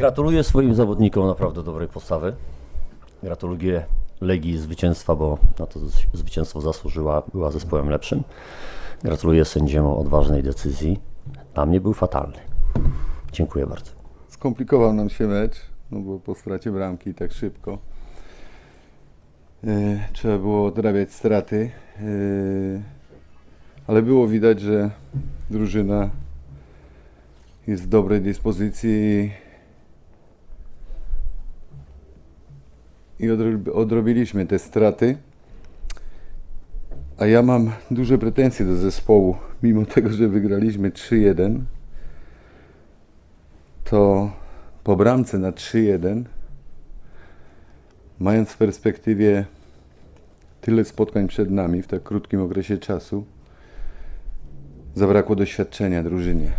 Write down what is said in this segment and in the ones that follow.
Gratuluję swoim zawodnikom naprawdę dobrej postawy. Gratuluję Legii zwycięstwa, bo na to zwycięstwo zasłużyła, była zespołem lepszym. Gratuluję sędziemu odważnej decyzji. Dla mnie był fatalny. Dziękuję bardzo. Skomplikował nam się mecz, no bo po stracie bramki tak szybko. E, trzeba było odrabiać straty, e, ale było widać, że drużyna jest w dobrej dyspozycji i, i odro- odrobiliśmy te straty. A ja mam duże pretensje do zespołu, mimo tego, że wygraliśmy 3-1 to po bramce na 3-1, mając w perspektywie tyle spotkań przed nami w tak krótkim okresie czasu, zabrakło doświadczenia drużynie.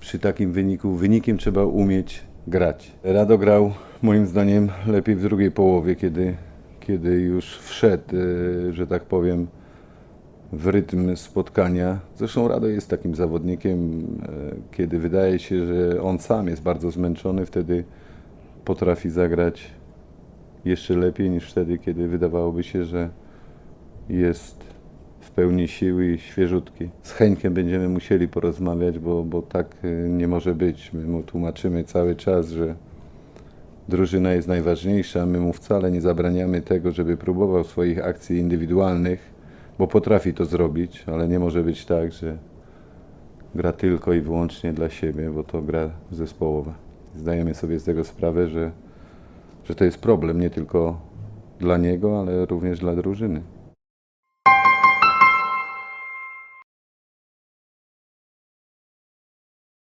Przy takim wyniku, wynikiem trzeba umieć grać. Rado grał moim zdaniem lepiej w drugiej połowie, kiedy, kiedy już wszedł, e, że tak powiem, w rytm spotkania. Zresztą Rado jest takim zawodnikiem, e, kiedy wydaje się, że on sam jest bardzo zmęczony, wtedy potrafi zagrać jeszcze lepiej niż wtedy, kiedy wydawałoby się, że jest pełni siły i świeżutki. Z Heńkiem będziemy musieli porozmawiać, bo, bo tak e, nie może być. My mu tłumaczymy cały czas, że drużyna jest najważniejsza. My mu wcale nie zabraniamy tego, żeby próbował swoich akcji indywidualnych, bo potrafi to zrobić, ale nie może być tak, że gra tylko i wyłącznie dla siebie, bo to gra zespołowa. Zdajemy sobie z tego sprawę, że, że to jest problem nie tylko dla niego, ale również dla drużyny.